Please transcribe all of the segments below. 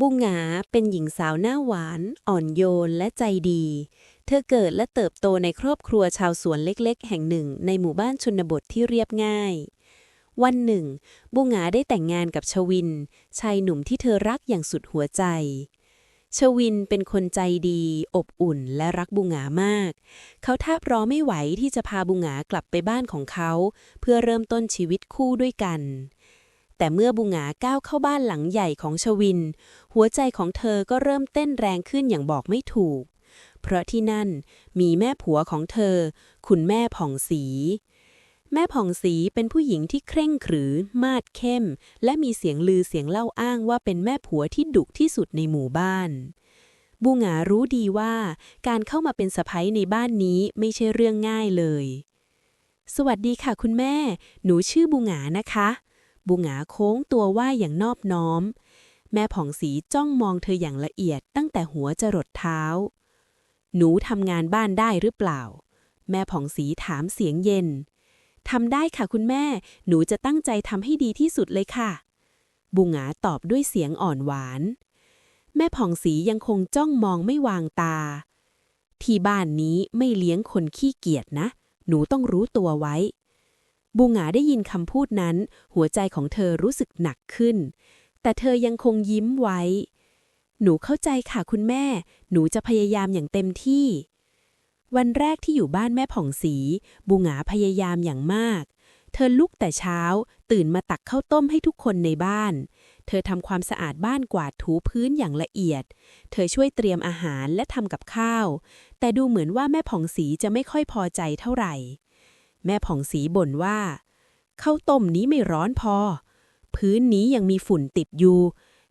บุงหงาเป็นหญิงสาวหน้าหวาน อ่อนโยนและใจดี เธอเกิดและเติบโตในครอบครัวชาวสวนเล็กๆ แห่งหนึ่ง ในหมู่บ้านชนบทที่เรียบง่าย วันหนึ่ง บุงหงาได้แต่งงานกับชวิน ชายหนุ่มที่เธอรักอย่างสุดหัวใจ ชวินเป็นคนใจดี อบอุ่นและรักบุงหงามาก เขาแทบรอไม่ไหวที่จะพาบุงหงากลับไปบ้านของเขา เพื่อเริ่มต้นชีวิตคู่ด้วยกัน แต่เมื่อบุงาก้าวเข้าบ้านหลังใหญ่ของชวิน หัวใจของเธอก็เริ่มเต้นแรงขึ้นอย่างบอกไม่ถูก เพราะที่นั่นมีแม่ผัวของเธอ คุณแม่ผ่องศรีแม่ผ่องศรีเป็นผู้หญิงที่เคร่งขรึมาดเข้ม และมีเสียงลือเสียงเล่าอ้างว่าเป็นแม่ผัวที่ดุที่สุดในหมู่บ้านบูหงารู้ดีว่าการเข้ามาเป็นสะพ้ยในบ้านนี้ไม่ใช่เรื่องง่ายเลย สวัสดีค่ะคุณแม่ หนูชื่อบูหงานะคะ บูหงาโค้งตัวไหวอย่างนอบน้อม แม่ผ่องศรีจ้องมองเธออย่างละเอียดตั้งแต่หัวจรดเท้า หนูทำงานบ้านได้หรือเปล่า แม่ผ่องศรีถามเสียงเย็นทำได้ค่ะคุณแม่ หนูจะตั้งใจทำให้ดีที่สุดเลยค่ะบุงหงาตอบด้วยเสียงอ่อนหวาน แม่ผ่องศรียังคงจ้องมองไม่วางตา ที่บ้านนี้ไม่เลี้ยงคนขี้เกียจนะ หนูต้องรู้ตัวไว้ บุงหงาได้ยินคำพูดนั้น หัวใจของเธอรู้สึกหนักขึ้น แต่เธอยังคงยิ้มไว้ หนูเข้าใจค่ะคุณแม่ หนูจะพยายามอย่างเต็มที่ วันแรกที่อยู่บ้านแม่ผ่องศรีบุงหงาพยายามอย่างมาก เธอลุกแต่เช้า ตื่นมาตักข้าวต้มให้ทุกคนในบ้าน เธอทำความสะอาดบ้านกวาดถูพื้นอย่างละเอียด เธอช่วยเตรียมอาหารและทำกับข้าว แต่ดูเหมือนว่าแม่ผ่องศรีจะไม่ค่อยพอใจเท่าไหร่ แม่ผ่องศรีบ่นว่าข้าวต้มนี้ไม่ร้อนพอ พื้นนี้ยังมีฝุ่นติดอยู่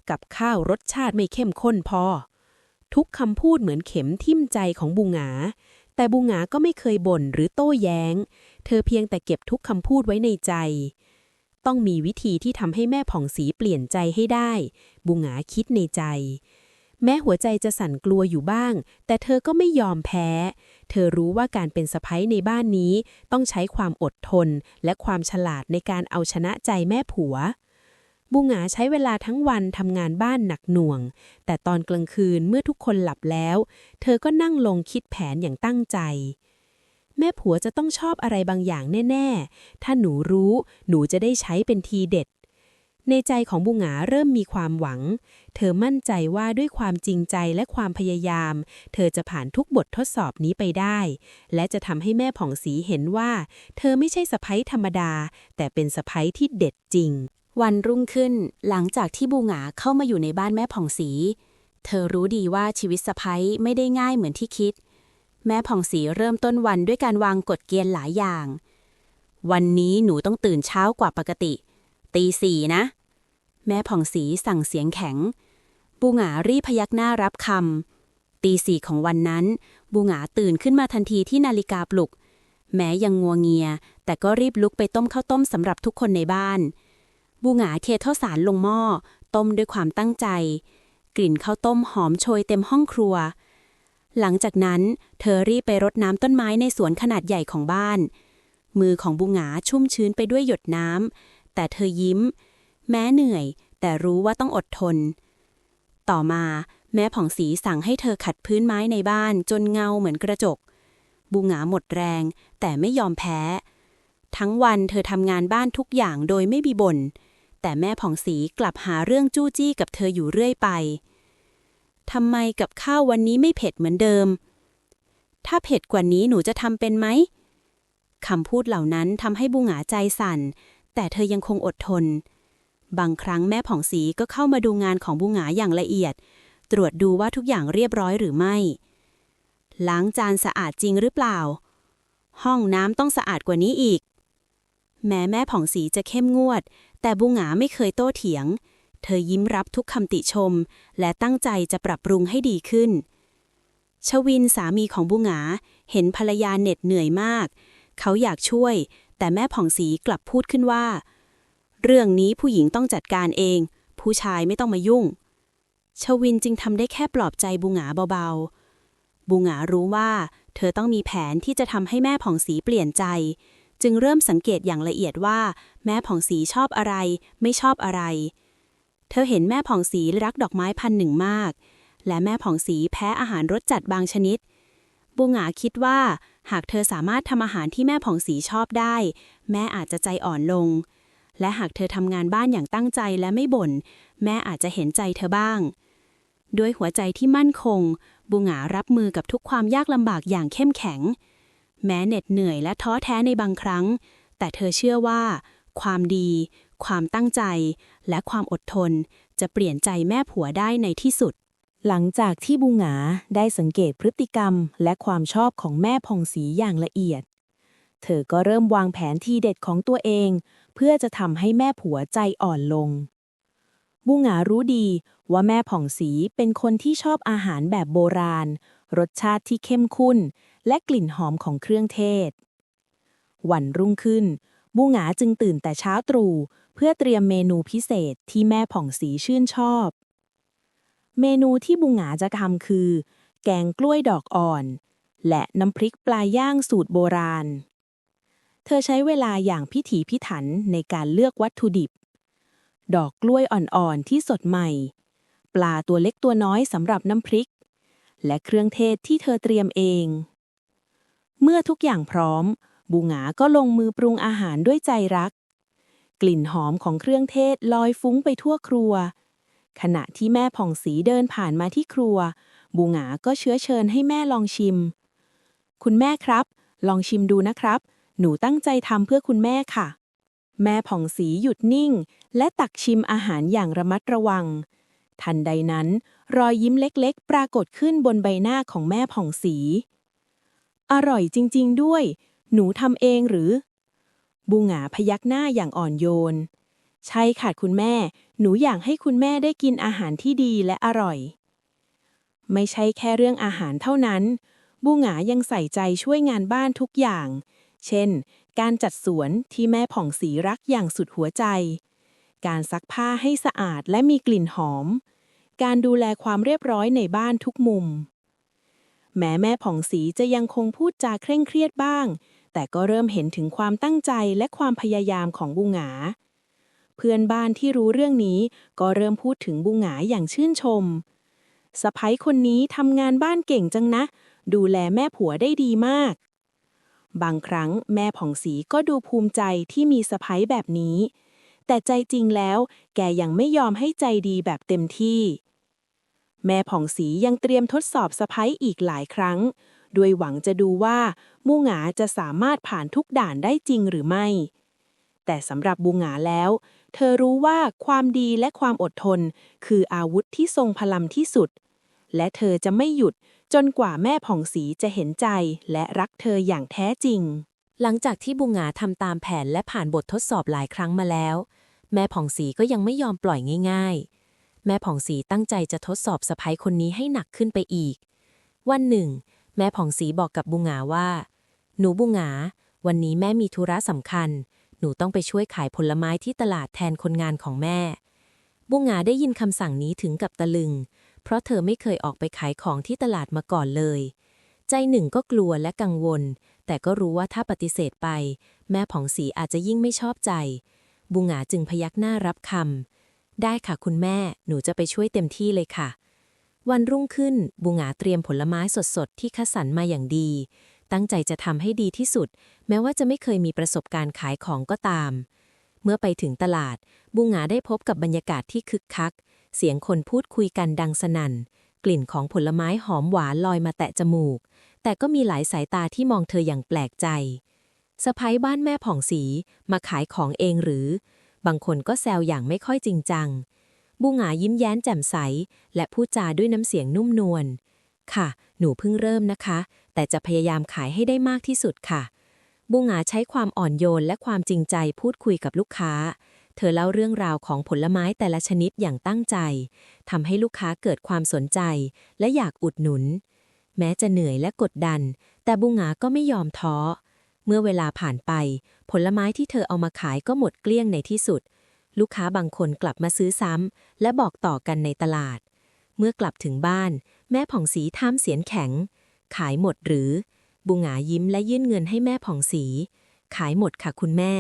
กับข้าวรสชาติไม่เข้มข้นพอ ทุกคำพูดเหมือนเข็มทิ่มใจของบุงา แต่บุงาก็ไม่เคยบ่นหรือโต้แย้ง เธอเพียงแต่เก็บทุกคำพูดไว้ในใจ ต้องมีวิธีที่ทำให้แม่ผ่องศรีเปลี่ยนใจให้ได้บุงาคิดในใจ แม้หัวใจจะสั่นกลัวอยู่บ้าง แต่เธอก็ไม่ยอมแพ้ เธอรู้ว่าการเป็นสะพ้ยในบ้านนี้ ต้องใช้ความอดทน และความฉลาดในการเอาชนะใจแม่ผัว บุงหงาใช้เวลาทั้งวันทำงานบ้านหนักหน่วง แต่ตอนกลางคืนเมื่อทุกคนหลับแล้ว เธอก็นั่งลงคิดแผนอย่างตั้งใจแม่ผัวจะต้องชอบอะไรบางอย่างแน่ ๆ ถ้าหนูรู้ หนูจะได้ใช้เป็นทีเด็ด ในใจของบุงหาเริ่มมีความหวัง เธอมั่นใจว่าด้วยความจริงใจและความพยายาม เธอจะผ่านทุกบททดสอบนี้ไปได้ และจะทำให้แม่ผ่องศรีเห็นว่า เธอไม่ใช่สะพ้ยธรรมดา แต่เป็นสะพ้ยที่เด็ดจริง วันรุ่งขึ้นหลังจากที่บูหงาเข้ามาอยู่ในบ้านแม่ผ่องศรีเธอรู้ดีว่าชีวิตสะพ้ยไม่ได้ง่ายเหมือนที่คิด แม่ผ่องศรีเริ่มต้นวันด้วยการวางกฎเกณฑ์หลายอย่าง วันนี้หนูต้องตื่นเช้ากว่าปกติ ตีสี่นะ แม่ผ่องศรีสั่งเสียงแข็ง บูหงารีพยักหน้ารับคำตีสี่ของวันนั้น บูหงาตื่นขึ้นมาทันทีที่นาฬิกาปลุก แม้ยังงัวเงีย แต่ก็รีบลุกไปต้มข้าวต้มสำหรับทุกคนในบ้าน บูหงาเทข้าวสารลงหม้อ ต้มด้วยความตั้งใจ กลิ่นข้าวต้มหอมโชยเต็มห้องครัว หลังจากนั้น เธอรีบไปรดน้ำต้นไม้ในสวนขนาดใหญ่ของบ้าน มือของบูหงาชุ่มชื้นไปด้วยหยดน้ำ แต่เธอยิ้ม แม้เหนื่อย แต่รู้ว่าต้องอดทน ต่อมาแม่ผ่องศรีสั่งให้เธอขัดพื้นไม้ในบ้านจนเงาเหมือนกระจก บูหงาหมดแรง แต่ไม่ยอมแพ้ ทั้งวันเธอทำงานบ้านทุกอย่างโดยไม่มีบ่นแต่แม่ผ่องศรีกลับหาเรื่องจู้จี้กับเธออยู่เรื่อยไปทำไมกับข้าววันนี้ไม่เผ็ดเหมือนเดิม ถ้าเผ็ดกว่านี้หนูจะทำเป็นไหมคำพูดเหล่านั้นทำให้บูหงาใจสั่น แต่เธอยังคงอดทน บางครั้งแม่ผ่องศรีก็เข้ามาดูงานของบูหงาอย่างละเอียด ตรวจดูว่าทุกอย่างเรียบร้อยหรือไม่ ล้างจานสะอาดจริงหรือเปล่า ห้องน้ำต้องสะอาดกว่านี้อีก แม้แม่ผ่องศรีจะเข้มงวด แต่บูหงาไม่เคยโต้เถียง เธอยิ้มรับทุกคำติชม และตั้งใจจะปรับปรุงให้ดีขึ้นชวินสามีของบูหงาเห็นภรรยาเหน็ดเหนื่อยมาก เขาอยากช่วย แต่แม่ผ่องศรีกลับพูดขึ้นว่า เรื่องนี้ผู้หญิงต้องจัดการเอง ผู้ชายไม่ต้องมายุ่ง ชวินจึงทำได้แค่ปลอบใจบูหงาเบาๆ บูหงารู้ว่า เธอต้องมีแผนที่จะทำให้แม่ผ่องศรีเปลี่ยนใจ จึงเริ่มสังเกตอย่างละเอียดว่า แม่ผ่องศรีชอบอะไร ไม่ชอบอะไร เธอเห็นแม่ผ่องศรีรักดอกไม้พันหนึ่งมาก และแม่ผ่องศรีแพ้อาหารรสจัดบางชนิด บูหงาคิดว่า หากเธอสามารถทำอาหารที่แม่ผ่องศรีชอบได้ แม่อาจจะใจอ่อนลง และหากเธอทำงานบ้านอย่างตั้งใจและไม่บ่น แม่อาจจะเห็นใจเธอบ้าง ด้วยหัวใจที่มั่นคง บูหงารับมือกับทุกความยากลำบากอย่างเข้มแข็ง แม้เหน็ดเหนื่อยและท้อแท้ในบางครั้ง แต่เธอเชื่อว่า ความดี ความตั้งใจ และความอดทน จะเปลี่ยนใจแม่ผัวได้ในที่สุด หลังจากที่บูหงาได้สังเกตพฤติกรรมและความชอบของแม่ผ่องศรีอย่างละเอียด เธอก็เริ่มวางแผนทีเด็ดของตัวเอง เพื่อจะทำให้แม่ผัวใจอ่อนลง บูหงารู้ดีว่าแม่ผ่องศรีเป็นคนที่ชอบอาหารแบบโบราณ รสชาติที่เข้มข้น และกลิ่นหอมของเครื่องเทศ วันรุ่งขึ้น บูหงาจึงตื่นแต่เช้าตรู่เพื่อเตรียมเมนูพิเศษที่แม่ผ่องศรีชื่นชอบ เมนูที่บูหงาจะทำคือ แกงกล้วยดอกอ่อน และน้ำพริกปลาย่างสูตรโบราณ เธอใช้เวลาอย่างพิถีพิถันในการเลือกวัตถุดิบ ดอกกล้วยอ่อนๆที่สดใหม่ ปลาตัวเล็กตัวน้อยสำหรับน้ำพริก และเครื่องเทศที่เธอเตรียมเอง เมื่อทุกอย่างพร้อม บูหงาก็ลงมือปรุงอาหารด้วยใจรัก กลิ่นหอมของเครื่องเทศลอยฟุ้งไปทั่วครัว ขณะที่แม่ผ่องศรีเดินผ่านมาที่ครัว บูหงาก็เชื้อเชิญให้แม่ลองชิม คุณแม่ครับ ลองชิมดูนะครับ หนูตั้งใจทำเพื่อคุณแม่ค่ะ แม่ผ่องศรีหยุดนิ่ง และตักชิมอาหารอย่างระมัดระวัง ทันใดนั้น รอยยิ้มเล็กๆ ปรากฏขึ้นบนใบหน้าของแม่ผ่องศรีอร่อยจริง ๆ ด้วย หนูทำเองหรือ บูหงาพยักหน้าอย่างอ่อนโยน ใช่ค่ะคุณแม่ หนูอยากให้คุณแม่ได้กินอาหารที่ดีและอร่อย ไม่ใช่แค่เรื่องอาหารเท่านั้น บูหงายังใส่ใจช่วยงานบ้านทุกอย่าง เช่น การจัดสวนที่แม่ผ่องศรีรักอย่างสุดหัวใจ การซักผ้าให้สะอาดและมีกลิ่นหอม การดูแลความเรียบร้อยในบ้านทุกมุม แม้แม่ผ่องศรีจะยังคงพูดจาเคร่งเครียดบ้าง แต่ก็เริ่มเห็นถึงความตั้งใจและความพยายามของบูหงา เพื่อนบ้านที่รู้เรื่องนี้ ก็เริ่มพูดถึงบูหงาอย่างชื่นชมสะพ้ยคนนี้ทำงานบ้านเก่งจังนะ ดูแลแม่ผัวได้ดีมาก บางครั้งแม่ผ่องศรีก็ดูภูมิใจที่มีสะพ้ยแบบนี้ แต่ใจจริงแล้ว แกยังไม่ยอมให้ใจดีแบบเต็มที่ แม่ผ่องศรียังเตรียมทดสอบสะพ้ยอีกหลายครั้ง ด้วยหวังจะดูว่าบูหงาจะสามารถผ่านทุกด่านได้จริงหรือไม่ แต่สำหรับบูงหงาแล้ว เธอรู้ว่าความดีและความอดทน คืออาวุธที่ทรงพลังที่สุด และเธอจะไม่หยุดจนกว่าแม่ผ่องศรีจะเห็นใจและรักเธออย่างแท้จริง หลังจากที่บุงหงาทำตามแผนและผ่านบททดสอบหลายครั้งมาแล้ว แม่ผ่องศรีก็ยังไม่ยอมปล่อยง่าย ๆ แม่ผ่องศรีตั้งใจจะทดสอบสะพ้ยคนนี้ให้หนักขึ้นไปอีก วันหนึ่ง แม่ผ่องศรีบอกกับบุงหงาว่า หนูบุงหงาวันนี้แม่มีธุระสำคัญ หนูต้องไปช่วยขายผลไม้ที่ตลาดแทนคนงานของแม่ บุงหงาได้ยินคำสั่งนี้ถึงกับตะลึง เพราะเธอไม่เคยออกไปขายของที่ตลาดมาก่อนเลย ใจหนึ่งก็กลัวและกังวล แต่ก็รู้ว่าถ้าปฏิเสธไป แม่ผ่องศรีอาจจะยิ่งไม่ชอบใจ บุงหงาจึงพยักหน้ารับคำได้ค่ะคุณแม่ หนูจะไปช่วยเต็มที่เลยค่ะวันรุ่งขึ้นบุงหาเตรียมผลไม้สดๆ ที่คัดสรรมาอย่างดี ตั้งใจจะทำให้ดีที่สุด แม้ว่าจะไม่เคยมีประสบการณ์ขายของก็ตาม เมื่อไปถึงตลาดบุงหาได้พบกับบรรยากาศที่คึกคัก เสียงคนพูดคุยกันดังสนั่น กลิ่นของผลไม้หอมหวานลอยมาแตะจมูก แต่ก็มีหลายสายตาที่มองเธออย่างแปลกใจสะพ้ยบ้านแม่ผ่องศรีมาขายของเองหรือ บางคนก็แซวอย่างไม่ค่อยจริงจังบุงหายิ้มแย้มแจ่มใส และพูดจาด้วยน้ำเสียงนุ่มนวล ค่ะ หนูเพิ่งเริ่มนะคะ แต่จะพยายามขายให้ได้มากที่สุดค่ะบุงหาใช้ความอ่อนโยนและความจริงใจพูดคุยกับลูกค้า เธอเล่าเรื่องราวของผลไม้แต่ละชนิดอย่างตั้งใจทำให้ลูกค้าเกิดความสนใจ และอยากอุดหนุน แม้จะเหนื่อยและกดดัน แต่บุงหงาก็ไม่ยอมท้อ เมื่อเวลาผ่านไป ผลไม้ที่เธอเอามาขายก็หมดเกลี้ยงในที่สุด ลูกค้าบางคนกลับมาซื้อซ้ำและบอกต่อกันในตลาด เมื่อกลับถึงบ้าน แม่ผ่องศรีทำเสียงแข็ง ขายหมดหรือ บุงหายิ้มและยื่นเงินให้แม่ผ่องศรีขายหมดค่ะคุณแม่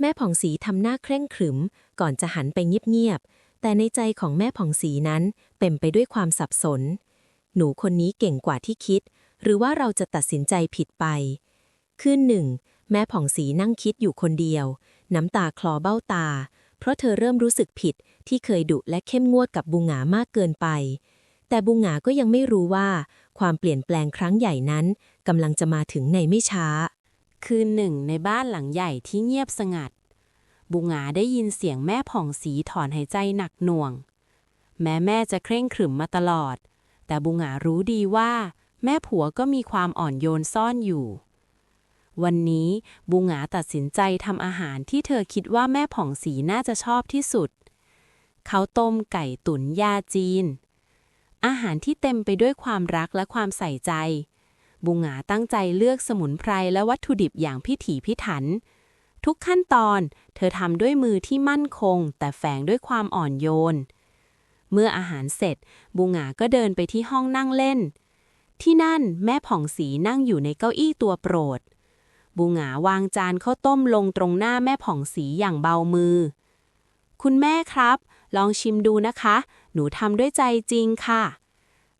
แม่ผ่องศรีทำหน้าเคร่งขรึม ก่อนจะหันไปเงียบแต่ในใจของแม่ผ่องศรีนั้นเต็มไปด้วยความสับสน หนูคนนี้เก่งกว่าที่คิด หรือว่าเราจะตัดสินใจผิดไป คืนหนึ่ง แม่ผ่องศรีนั่งคิดอยู่คนเดียว น้ำตาคลอเบ้าตา เพราะเธอเริ่มรู้สึกผิดที่เคยดุและเข้มงวดกับบุงหามากเกินไป แต่บุงหงาก็ยังไม่รู้ว่า ความเปลี่ยนแปลงครั้งใหญ่นั้นกำลังจะมาถึงในไม่ช้า คืนหนึ่งในบ้านหลังใหญ่ที่เงียบสงัดบุงหงาได้ยินเสียงแม่ผ่องศรีถอนหายใจหนักหน่วง แม้แม่จะเคร่งขรึมมาตลอด แต่บุงหงารู้ดีว่า แม่ผัวก็มีความอ่อนโยนซ่อนอยู่ วันนี้บุงหงาตัดสินใจทำอาหารที่เธอคิดว่าแม่ผ่องศรีน่าจะชอบที่สุดเขาต้มไก่ตุ๋นยาจีน อาหารที่เต็มไปด้วยความรักและความใส่ใจ บุงหงาตั้งใจเลือกสมุนไพรและวัตถุดิบอย่างพิถีพิถัน ทุกขั้นตอนเธอทำด้วยมือที่มั่นคง แต่แฝงด้วยความอ่อนโยน เมื่ออาหารเสร็จ บุงหงาก็เดินไปที่ห้องนั่งเล่น ที่นั่นแม่ผ่องศรีนั่งอยู่ในเก้าอี้ตัวโปรด บุงหงาวางจานข้าวต้มลงตรงหน้าแม่ผ่องศรีอย่างเบามือ คุณแม่ครับ ลองชิมดูนะคะ หนูทำด้วยใจจริงค่ะ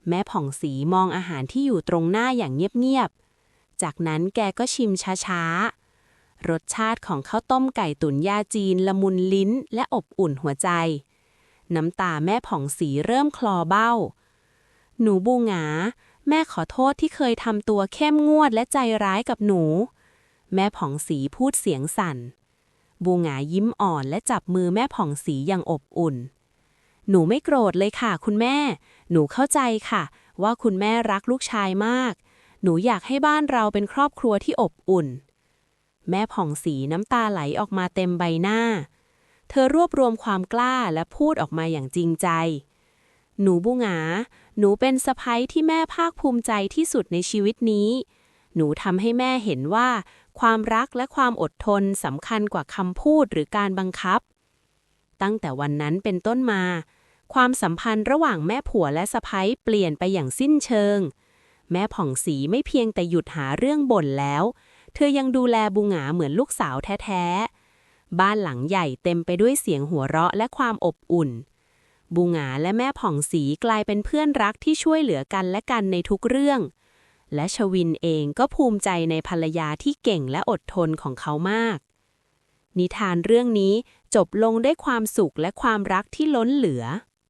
แม่ผ่องศรีมองอาหารที่อยู่ตรงหน้าอย่างเงียบๆ จากนั้นแกก็ชิมช้าๆ รสชาติของข้าวต้มไก่ตุ๋นยาจีนละมุนลิ้นและอบอุ่นหัวใจ น้ำตาแม่ผ่องศรีเริ่มคลอเบ้า หนูบูหงา แม่ขอโทษที่เคยทำตัวเข้มงวดและใจร้ายกับหนู แม่ผ่องศรีพูดเสียงสั่น บูหงายิ้มอ่อนและจับมือแม่ผ่องศรีอย่างอบอุ่น หนูไม่โกรธเลยค่ะ คุณแม่ หนูเข้าใจค่ะ ว่าคุณแม่รักลูกชายมาก หนูอยากให้บ้านเราเป็นครอบครัวที่อบอุ่น แม่ผ่องศรีน้ำตาไหลออกมาเต็มใบหน้า เธอรวบรวมความกล้าและพูดออกมาอย่างจริงใจ หนูบุงา หนูเป็นสะพ้ยที่แม่ภาคภูมิใจที่สุดในชีวิตนี้ หนูทำให้แม่เห็นว่า ความรักและความอดทนสำคัญกว่าคำพูดหรือการบังคับ ตั้งแต่วันนั้นเป็นต้นมา ความสัมพันธ์ระหว่างแม่ผัวและสะพ้ยเปลี่ยนไปอย่างสิ้นเชิง แม่ผ่องศรีไม่เพียงแต่หยุดหาเรื่องบ่นแล้ว เธอยังดูแลบุงหาเหมือนลูกสาวแท้ๆ บ้านหลังใหญ่เต็มไปด้วยเสียงหัวเราะและความอบอุ่นบุงหงาและแม่ผ่องศรีกลายเป็นเพื่อนรักที่ช่วยเหลือกันและกันในทุกเรื่อง และชวินเองก็ภูมิใจในภรรยาที่เก่งและอดทนของเขามาก นิทานเรื่องนี้จบลงด้วยความสุขและความรักที่ล้นเหลือ